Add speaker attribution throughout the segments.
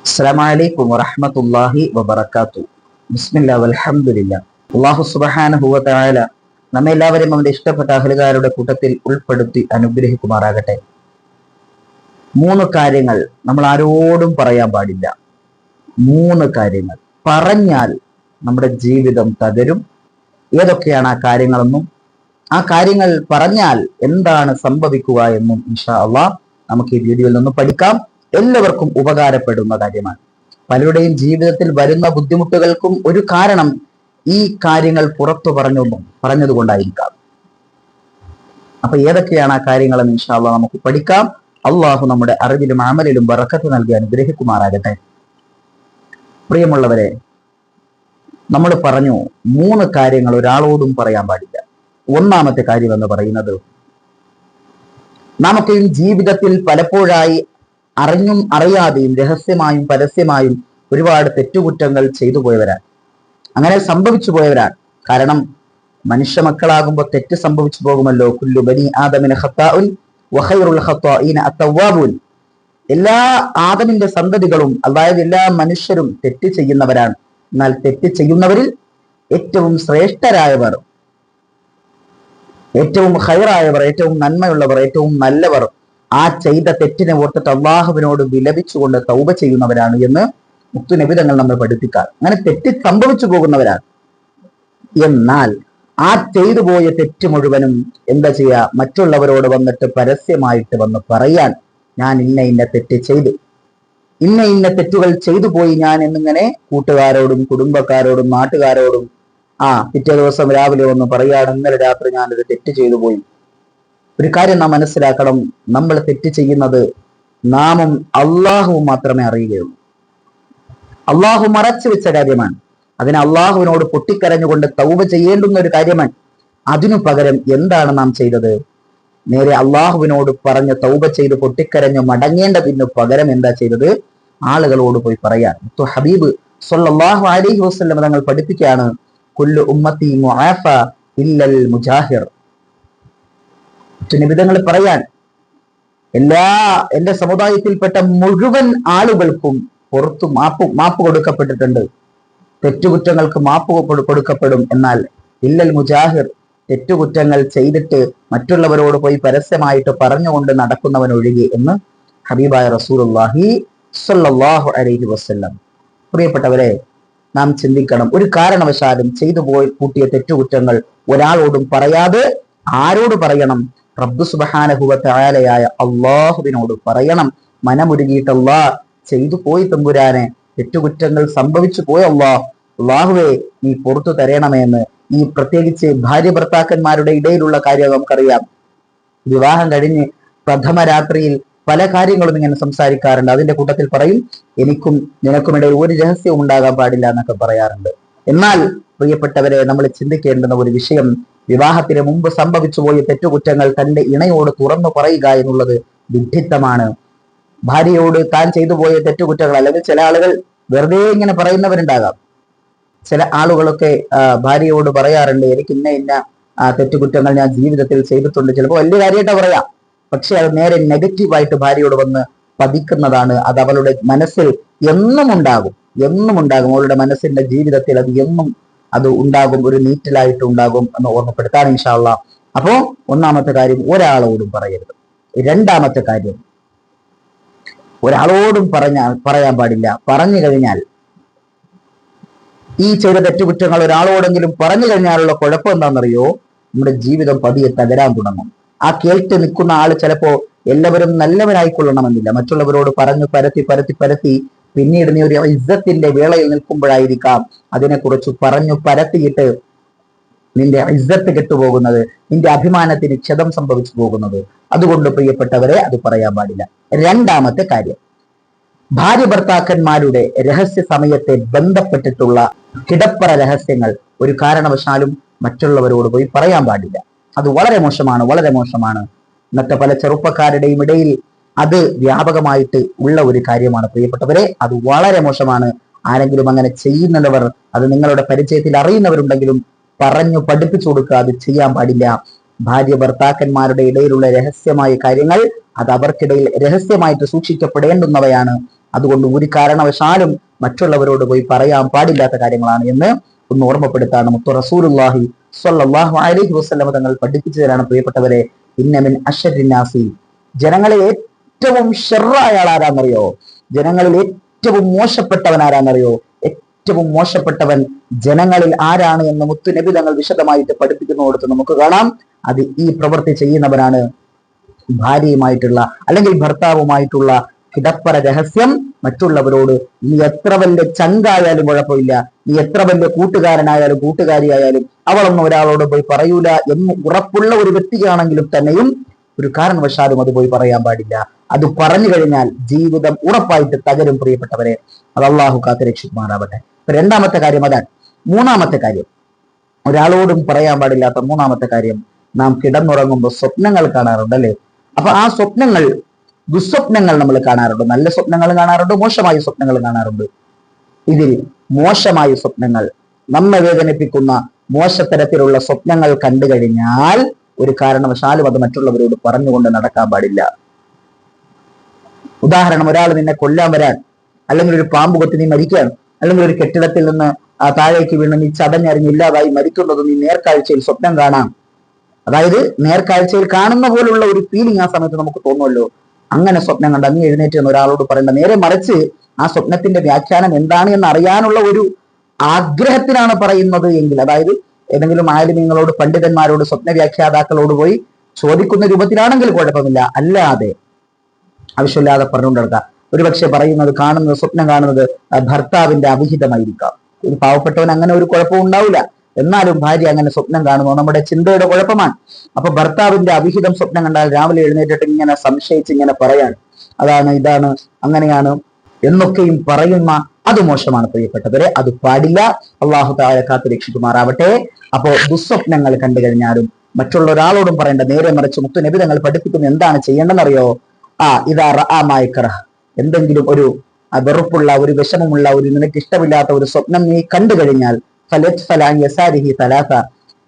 Speaker 1: അസ്സലാമലൈക്കും വറഹമത്തല്ലാഹി അവന്റെ ഇഷ്ടപ്പെട്ട അഹലുകാരുടെ കൂട്ടത്തിൽ ഉൾപ്പെടുത്തി അനുഗ്രഹിക്കുമാറാകട്ടെ. മൂന്ന് കാര്യങ്ങൾ നമ്മൾ ആരോടും പറയാൻ പാടില്ല. മൂന്ന് കാര്യങ്ങൾ. പറഞ്ഞാൽ നമ്മുടെ ജീവിതം തകരും. ഏതൊക്കെയാണ് ആ കാര്യങ്ങളെന്നും ആ കാര്യങ്ങൾ പറഞ്ഞാൽ എന്താണ് സംഭവിക്കുക എന്നും ഇൻഷാ അള്ളാ നമുക്ക് ഈ വീഡിയോയിൽ നിന്ന് പഠിക്കാം. എല്ലാവർക്കും ഉപകാരപ്പെടുന്ന കാര്യമാണ്. പലരുടെയും ജീവിതത്തിൽ വരുന്ന ബുദ്ധിമുട്ടുകൾക്കും ഒരു കാരണം ഈ കാര്യങ്ങൾ പുറത്തു പറഞ്ഞു പറഞ്ഞതുകൊണ്ടായിരിക്കാം. അപ്പൊ ഏതൊക്കെയാണ് ആ കാര്യങ്ങൾ ഇൻഷാ അള്ളാ നമുക്ക് പഠിക്കാം. അള്ളാഹു നമ്മുടെ അറിവിലും അമലിലും വറക്കത്ത് നൽകി അനുഗ്രഹിക്കുമാറാകട്ടെ. പ്രിയമുള്ളവരെ നമ്മൾ പറഞ്ഞു മൂന്ന് കാര്യങ്ങൾ ഒരാളോടും പറയാൻ പാടില്ല. ഒന്നാമത്തെ കാര്യം എന്ന് പറയുന്നത് ഈ ജീവിതത്തിൽ പലപ്പോഴായി അറിഞ്ഞും അറിയാതെയും രഹസ്യമായും പരസ്യമായും ഒരുപാട് തെറ്റുകുറ്റങ്ങൾ ചെയ്തു പോയവരാണ്. അങ്ങനെ സംഭവിച്ചു പോയവരാണ്. കാരണം മനുഷ്യ മക്കളാകുമ്പോൾ തെറ്റ് സംഭവിച്ചു പോകുമല്ലോ. കുല്ലു ബനി ആദമിന് ഹത്താഉൻ ഖത്താഇന അത്തവ്വാബൂൻ. എല്ലാ ആദമിന്റെ സന്തതികളും അതായത് എല്ലാ മനുഷ്യരും തെറ്റ് ചെയ്യുന്നവരാണ്. എന്നാൽ തെറ്റ് ചെയ്യുന്നവരിൽ ഏറ്റവും ശ്രേഷ്ഠരായവർ ഏറ്റവും ഹൈറായവർ ഏറ്റവും നന്മയുള്ളവർ ഏറ്റവും നല്ലവർ ആ ചെയ്ത തെറ്റിനെ ഓർത്തിട്ട് അള്ളാഹുവിനോട് വിലപിച്ചുകൊണ്ട് തൗബ ചെയ്യുന്നവരാണ് എന്ന് മുത്തുനിബിതങ്ങൾ നമ്മൾ പഠിപ്പിക്കാം അങ്ങനെ തെറ്റി സംഭവിച്ചു പോകുന്നവരാണ്. എന്നാൽ ആ ചെയ്തു പോയ തെറ്റ് മുഴുവനും എന്താ ചെയ്യുക? മറ്റുള്ളവരോട് വന്നിട്ട് പരസ്യമായിട്ട് വന്ന് പറയാൻ ഞാൻ ഇന്ന ഇന്ന തെറ്റ് ചെയ്തു. ഇന്ന ഇന്ന തെറ്റുകൾ ചെയ്തു പോയി ഞാൻ എന്നിങ്ങനെ കൂട്ടുകാരോടും കുടുംബക്കാരോടും നാട്ടുകാരോടും ആ പിറ്റേ ദിവസം രാവിലെ വന്ന് പറയാണ് ഇന്നലെ രാത്രി ഞാനൊരു തെറ്റ് ചെയ്തു പോയി. ഒരു കാര്യം നാം മനസ്സിലാക്കണം. നമ്മൾ തെറ്റ് ചെയ്യുന്നത് നാമും അള്ളാഹുവും മാത്രമേ അറിയുകയുള്ളൂ. അള്ളാഹു മറച്ചു വെച്ച കാര്യമാണ്. അതിന് അള്ളാഹുവിനോട് പൊട്ടിക്കരഞ്ഞുകൊണ്ട് തൗവ ചെയ്യേണ്ടുന്ന ഒരു കാര്യമാണ്. അതിനു പകരം എന്താണ് നാം ചെയ്തത്? നേരെ അള്ളാഹുവിനോട് പറഞ്ഞ് തൗബ ചെയ്ത് പൊട്ടിക്കരഞ്ഞ് മടങ്ങേണ്ടതിന് പകരം എന്താ ചെയ്തത്? ആളുകളോട് പോയി പറയാൻ. ഹബീബ് സൊല്ലാഹു അലൈഹി വസല്ലം തങ്ങൾ പഠിപ്പിക്കുകയാണ് കുല്ലു ഉമ്മത്തി പറയാൻ എല്ലാ എന്റെ സമുദായത്തിൽപ്പെട്ട മുഴുവൻ ആളുകൾക്കും പുറത്തു മാപ്പ് മാപ്പ് കൊടുക്കപ്പെട്ടിട്ടുണ്ട്. തെറ്റുകുറ്റങ്ങൾക്ക് മാപ്പ് കൊടുക്കപ്പെടും. എന്നാൽ ഇല്ലൽ മുജാഹിർ തെറ്റുകുറ്റങ്ങൾ ചെയ്തിട്ട് മറ്റുള്ളവരോട് പോയി പരസ്യമായിട്ട് പറഞ്ഞുകൊണ്ട് നടക്കുന്നവൻ ഒഴികെ എന്ന് ഹബീബായ സ്വല്ലല്ലാഹു അലൈഹി വസ്ല്ലാം. പ്രിയപ്പെട്ടവരെ നാം ചിന്തിക്കണം. ഒരു കാരണവശാലും ചെയ്തു പോയി കൂട്ടിയ തെറ്റുകുറ്റങ്ങൾ ഒരാളോടും പറയാതെ ആരോട് പറയണം? റബ്ബു സുബഹാനഹുവത്തായാലയായ അള്ളാഹുവിനോട് പറയണം. മനമുരുകിയിട്ട് അള്ളാഹ് ചെയ്തു പോയി തമ്പുരാനെ തെറ്റുകുറ്റങ്ങൾ സംഭവിച്ചു പോയ അള്ളാഹ് അള്ളാഹുവെ നീ പുറത്തു തരണമേന്ന് ഈ പ്രത്യേകിച്ച് ഭാര്യ ഭർത്താക്കന്മാരുടെ ഇടയിലുള്ള കാര്യം നമുക്കറിയാം. വിവാഹം കഴിഞ്ഞ് പ്രഥമ രാത്രിയിൽ പല കാര്യങ്ങളും ഇങ്ങനെ സംസാരിക്കാറുണ്ട്. അതിന്റെ കൂട്ടത്തിൽ പറയും എനിക്കും നിനക്കുമിടയിൽ ഒരു രഹസ്യവും ഉണ്ടാകാൻ പാടില്ല എന്നൊക്കെ പറയാറുണ്ട്. എന്നാൽ പ്രിയപ്പെട്ടവരെ നമ്മൾ ചിന്തിക്കേണ്ടുന്ന ഒരു വിഷയം വിവാഹത്തിന് മുമ്പ് സംഭവിച്ചു പോയ തെറ്റുകുറ്റങ്ങൾ തന്റെ ഇണയോട് തുറന്നു പറയുക എന്നുള്ളത് വിഡ്ഢിത്തമാണ്. ഭാര്യയോട് താൻ ചെയ്തു പോയ തെറ്റുകുറ്റങ്ങൾ അല്ലെങ്കിൽ ചില ആളുകൾ വെറുതെ ഇങ്ങനെ പറയുന്നവരുണ്ടാകാം. ചില ആളുകളൊക്കെ ഭാര്യയോട് പറയാറുണ്ട് എനിക്ക് ഇന്ന ഇന്ന തെറ്റുകുറ്റങ്ങൾ ഞാൻ ജീവിതത്തിൽ ചെയ്തിട്ടുണ്ട്. ചിലപ്പോൾ വലിയ കാര്യമായിട്ട് പറയാം. പക്ഷെ അത് നേരെ നെഗറ്റീവായിട്ട് ഭാര്യയോട് വന്ന് പതിക്കുന്നതാണ് അത് അവളുടെ മനസ്സിൽ എന്നും ഉണ്ടാകും. എന്നും ഉണ്ടാകും. അവളുടെ മനസ്സിന്റെ ജീവിതത്തിൽ അത് എന്നും അത് ഉണ്ടാകും. ഒരു നീറ്റലായിട്ട് ഉണ്ടാകും എന്ന് ഓർമ്മപ്പെടുത്താൻ ഇൻഷാള്ള അപ്പോ ഒന്നാമത്തെ കാര്യം ഒരാളോടും പറയരുത്. രണ്ടാമത്തെ കാര്യം ഒരാളോടും പറഞ്ഞാൽ പറയാൻ പാടില്ല. പറഞ്ഞു കഴിഞ്ഞാൽ ഈ ചെറിയ തെറ്റുകുറ്റങ്ങൾ ഒരാളോടെങ്കിലും പറഞ്ഞു കഴിഞ്ഞാലുള്ള കുഴപ്പം എന്താണെന്നറിയോ? നമ്മുടെ ജീവിതം പതിയെ തകരാൻ തുടങ്ങും. ആ കേട്ട് നിൽക്കുന്ന ആൾ ചിലപ്പോ എല്ലാവരും നല്ലവരായിക്കൊള്ളണമെന്നില്ല. മറ്റുള്ളവരോട് പറഞ്ഞു പരത്തി പരത്തി പരത്തി പിന്നീട് നീ ഒരു ഇസ്സത്തിന്റെ വേളയിൽ നിൽക്കുമ്പോഴായിരിക്കാം അതിനെക്കുറിച്ച് പറഞ്ഞു പരത്തിയിട്ട് നിന്റെ ഇസ്സത്ത് കെട്ടുപോകുന്നത് നിന്റെ അഭിമാനത്തിന് ക്ഷതം സംഭവിച്ചു പോകുന്നത്. അതുകൊണ്ട് പ്രിയപ്പെട്ടവരെ അത് പറയാൻ പാടില്ല. രണ്ടാമത്തെ കാര്യം ഭാര്യ ഭർത്താക്കന്മാരുടെ രഹസ്യ സമയത്തെ ബന്ധപ്പെട്ടിട്ടുള്ള കിടപ്പറ രഹസ്യങ്ങൾ ഒരു കാരണവശാലും മറ്റുള്ളവരോട് പോയി പറയാൻ പാടില്ല. അത് വളരെ മോശമാണ് വളരെ മോശമാണ്. ഇന്നത്തെ പല ചെറുപ്പക്കാരുടെയും ഇടയിൽ അത് വ്യാപകമായിട്ട് ഉള്ള ഒരു കാര്യമാണ്. പ്രിയപ്പെട്ടവരെ അത് വളരെ മോശമാണ്. ആരെങ്കിലും അങ്ങനെ ചെയ്യുന്നവർ അത് നിങ്ങളുടെ പരിചയത്തിൽ അറിയുന്നവരുണ്ടെങ്കിലും പറഞ്ഞു പഠിപ്പിച്ചു കൊടുക്കുക അത് ചെയ്യാൻ പാടില്ല. ഭാര്യ ഭർത്താക്കന്മാരുടെ ഇടയിലുള്ള രഹസ്യമായ കാര്യങ്ങൾ അത് അവർക്കിടയിൽ രഹസ്യമായിട്ട് സൂക്ഷിക്കപ്പെടേണ്ടുന്നവയാണ്. അതുകൊണ്ട് ഒരു കാരണവശാലും മറ്റുള്ളവരോട് പോയി പറയാൻ പാടില്ലാത്ത കാര്യങ്ങളാണ് എന്ന് ഒന്ന് ഓർമ്മപ്പെടുത്താണ് മുത്തു റസൂലുല്ലാഹി സ്വല്ലല്ലാഹു അലൈഹി വസ്ലമ തങ്ങൾ പഠിപ്പിച്ചു തരാണ് പ്രിയപ്പെട്ടവരെ. ഇന്നമിൻ അഷറിനാസി ജനങ്ങളെ ഏറ്റവും ഷെറായ ആൾ ആരാന്നറിയോ ജനങ്ങളിൽ ഏറ്റവും മോശപ്പെട്ടവൻ ആരാന്നറിയോ? ഏറ്റവും മോശപ്പെട്ടവൻ ജനങ്ങളിൽ ആരാണ് എന്ന് മുത്തു നബി തങ്ങൾ വിശദമായിട്ട് പഠിപ്പിക്കുന്നതോടത്ത് നമുക്ക് കാണാം. അത് ഈ പ്രവൃത്തി ചെയ്യുന്നവനാണ് ഭാര്യയുമായിട്ടുള്ള അല്ലെങ്കിൽ ഭർത്താവുമായിട്ടുള്ള കിടപ്പറ രഹസ്യം മറ്റുള്ളവരോട് നീ എത്ര വലിയ ചങ്കായാലും കുഴപ്പമില്ല നീ എത്ര വലിയ കൂട്ടുകാരനായാലും കൂട്ടുകാരിയായാലും അവളൊന്നും ഒരാളോട് പോയി പറയൂല എന്ന് ഉറപ്പുള്ള ഒരു വ്യക്തിയാണെങ്കിലും തന്നെയും ഒരു കാരണവശാലും അത് പോയി പറയാൻ പാടില്ല. അത് പറഞ്ഞു കഴിഞ്ഞാൽ ജീവിതം ഉറപ്പായിട്ട് തകരും പ്രിയപ്പെട്ടവരെ. അത് അള്ളാഹു കാത്ത് രക്ഷിക്കുമാറാവട്ടെ. രണ്ടാമത്തെ കാര്യം അതാണ്. മൂന്നാമത്തെ കാര്യം. ഒരാളോടും പറയാൻ പാടില്ലാത്ത മൂന്നാമത്തെ കാര്യം നാം കിടന്നുറങ്ങുമ്പോൾ സ്വപ്നങ്ങൾ കാണാറുണ്ട് അല്ലെ? അപ്പൊ ആ സ്വപ്നങ്ങൾ ദുസ്വപ്നങ്ങൾ നമ്മൾ കാണാറുണ്ട്. നല്ല സ്വപ്നങ്ങൾ കാണാറുണ്ട് മോശമായ സ്വപ്നങ്ങൾ കാണാറുണ്ട്. ഇതിൽ മോശമായ സ്വപ്നങ്ങൾ നമ്മെ വേദനിപ്പിക്കുന്ന മോശത്തരത്തിലുള്ള സ്വപ്നങ്ങൾ കണ്ടു കഴിഞ്ഞാൽ ഒരു കാരണവശാലും അത് മറ്റുള്ളവരോട് പറഞ്ഞുകൊണ്ട് നടക്കാൻ പാടില്ല. ഉദാഹരണം ഒരാൾ നിന്നെ കൊല്ലാൻ വരാൻ അല്ലെങ്കിൽ ഒരു പാമ്പ് കൊത്തി നീ മരിക്കാൻ അല്ലെങ്കിൽ ഒരു കെട്ടിടത്തിൽ നിന്ന് ആ താഴേക്ക് വീണ് നീ ചതഞ്ഞറിഞ്ഞില്ലാതായി മരിക്കുന്നത് നീ നേർക്കാഴ്ചയിൽ സ്വപ്നം കാണാം. അതായത് നേർക്കാഴ്ചയിൽ കാണുന്ന പോലുള്ള ഒരു ഫീലിംഗ് ആ സമയത്ത് നമുക്ക് തോന്നുമല്ലോ. അങ്ങനെ സ്വപ്നം കണ്ട അങ്ങ് എഴുന്നേറ്റ് എന്ന് ഒരാളോട് പറയേണ്ട നേരെ മറിച്ച് ആ സ്വപ്നത്തിന്റെ വ്യാഖ്യാനം എന്താണ് എന്ന് അറിയാനുള്ള ഒരു ആഗ്രഹത്തിനാണ് പറയുന്നത് എങ്കിൽ അതായത് ഏതെങ്കിലും ആലിമ്യങ്ങളോട് പണ്ഡിതന്മാരോട് സ്വപ്ന വ്യാഖ്യാതാക്കളോട് പോയി ചോദിക്കുന്ന രൂപത്തിലാണെങ്കിൽ കുഴപ്പമില്ല. അല്ലാതെ ആവശ്യമില്ലാതെ പറഞ്ഞുകൊണ്ട് നടക്കുക ഒരുപക്ഷെ പറയുന്നത് കാണുന്നത് സ്വപ്നം കാണുന്നത് ഭർത്താവിന്റെ അവിഹിതമായിരിക്കാം. ഒരു പാവപ്പെട്ടവൻ അങ്ങനെ ഒരു കുഴപ്പം ഉണ്ടാവില്ല. എന്നാലും ഭാര്യ അങ്ങനെ സ്വപ്നം കാണുന്നു. നമ്മുടെ ചിന്തയുടെ കുഴപ്പമാണ്. അപ്പൊ ഭർത്താവിന്റെ അവിഹിതം സ്വപ്നം കണ്ടാൽ രാവിലെ എഴുന്നേറ്റിട്ട് ഇങ്ങനെ സംശയിച്ച് ഇങ്ങനെ പറയാണ്. അതാണ് ഇതാണ് അങ്ങനെയാണ് എന്നൊക്കെയും പറയുന്ന അത് മോശമാണ് പ്രിയപ്പെട്ടവരെ. അത് പാടില്ല. അള്ളാഹു താഴെ കാത്തു രക്ഷിക്കുമാറാവട്ടെ. അപ്പോ ദുസ്വപ്നങ്ങൾ കണ്ടു കഴിഞ്ഞാലും മറ്റുള്ള ഒരാളോടും പറയേണ്ട നേരെ മറിച്ച് മുത്തു നബി തങ്ങൾ പഠിപ്പിക്കുന്ന എന്താണ് ചെയ്യേണ്ടതെന്നറിയോ? ആ ഇതാ ആ എന്തെങ്കിലും ഒരു വെറുപ്പുള്ള ഒരു വിഷമമുള്ള ഒരു നിനക്ക് ഇഷ്ടമില്ലാത്ത ഒരു സ്വപ്നം നീ കണ്ടു കഴിഞ്ഞാൽ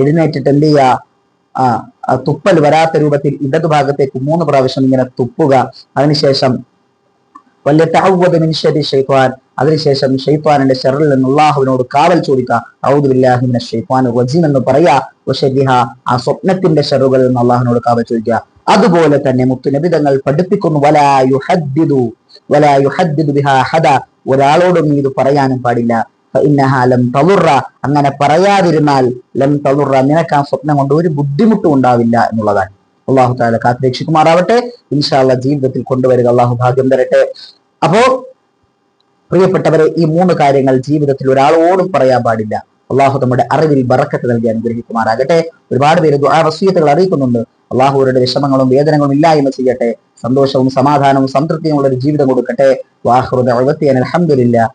Speaker 1: എഴുന്നേറ്റിട്ട് എന്ത് ചെയ്യുക? തുപ്പൽ വരാത്ത രൂപത്തിൽ ഇടതുഭാഗത്തേക്ക് മൂന്ന് പ്രാവശ്യം ഇങ്ങനെ തുപ്പുക. അതിനുശേഷം വല്ല മിൻഷരി ഷെയ്ത്വാൻ അതിനുശേഷം ഷെയ്ത്വാനിന്റെ ഷെറിൽ നിന്ന് അള്ളാഹുവിനോട് കാവൽ ചോദിക്കുക. ഔദുബില്ലാഹിമിനെ ഷെയ്ത്വാൻ റജീം എന്ന് പറയാ വശരിഹ ആ സ്വപ്നത്തിന്റെ ഷെറുകളിൽ നിന്ന് അള്ളാഹുവിനോട് കാവൽ ചോദിക്കുക. അതുപോലെ തന്നെ മുത്തുനബിതങ്ങൾ പഠിപ്പിക്കുന്നു. വലായു ഹദ്ദിദു വലായു ഹദ്ദിദു ബിഹാ ഹദ ഒരാളോടും ഇത് പറയാനും പാടില്ല. ഫഇന്നഹാ ലം തളുറ അങ്ങനെ പറയാതിരുന്നാൽ ലം തളുറ നിനക്ക് ആ സ്വപ്നം കൊണ്ട് ഒരു ബുദ്ധിമുട്ടും ഉണ്ടാവില്ല എന്നുള്ളതാണ്. അള്ളാഹു താല കാത്തിരക്ഷിക്കുമാറാവട്ടെ. ഇൻഷാല്ല ജീവിതത്തിൽ കൊണ്ടുവരിക അള്ളാഹു ഭാഗ്യം തരട്ടെ. അപ്പോ പ്രിയപ്പെട്ടവരെ ഈ മൂന്ന് കാര്യങ്ങൾ ജീവിതത്തിൽ ഒരാളോടും പറയാൻ പാടില്ല. അള്ളാഹു നമ്മുടെ അറിവിൽ ബറക്കത്ത് നൽകി അനുഗ്രഹിക്കുമാറാകട്ടെ. ഒരുപാട് പേര് ആ വസീയത്തുകൾ അറിയിക്കുന്നുണ്ട്. അള്ളാഹുവരുടെ വിഷമങ്ങളും വേദനകളും ഇല്ലായ്മ ചെയ്യട്ടെ. സന്തോഷവും സമാധാനവും സംതൃപ്തിയും ഉള്ള ഒരു ജീവിതം കൊടുക്കട്ടെ. വാഹുറുദ അലഹമുല്ല